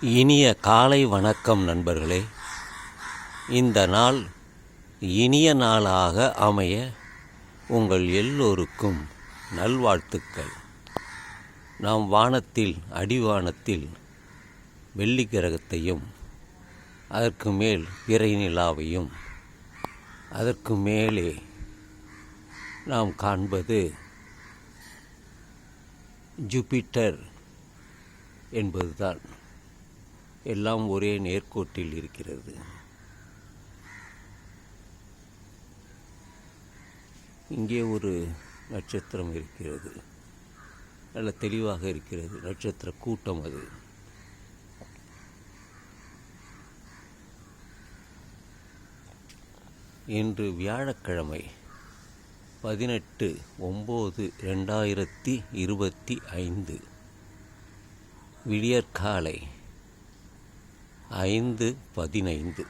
இனிய காலை வணக்கம் நண்பர்களே. இந்த நாள் இனிய நாளாக அமைய உங்கள் எல்லோருக்கும் நல்வாழ்த்துக்கள். நாம் வானத்தில் அடிவானத்தில் வெள்ளி கிரகத்தையும் அதற்கு மேல் பிறை நிலாவையும் அதற்கு மேலே நாம் காண்பது ஜூபிட்டர் என்பதுதான். எல்லாம் ஒரே நேர்கோட்டில் இருக்கிறது. இங்கே ஒரு நட்சத்திரம் இருக்கிறது. நல்ல தெளிவாக இருக்கிறது. நட்சத்திர கூட்டம் அது. இன்று வியாழக்கிழமை பதினெட்டு ஒம்பது ரெண்டாயிரத்தி இருபத்தி ஐந்து விடியற்காலை ஐந்து பதினைந்து.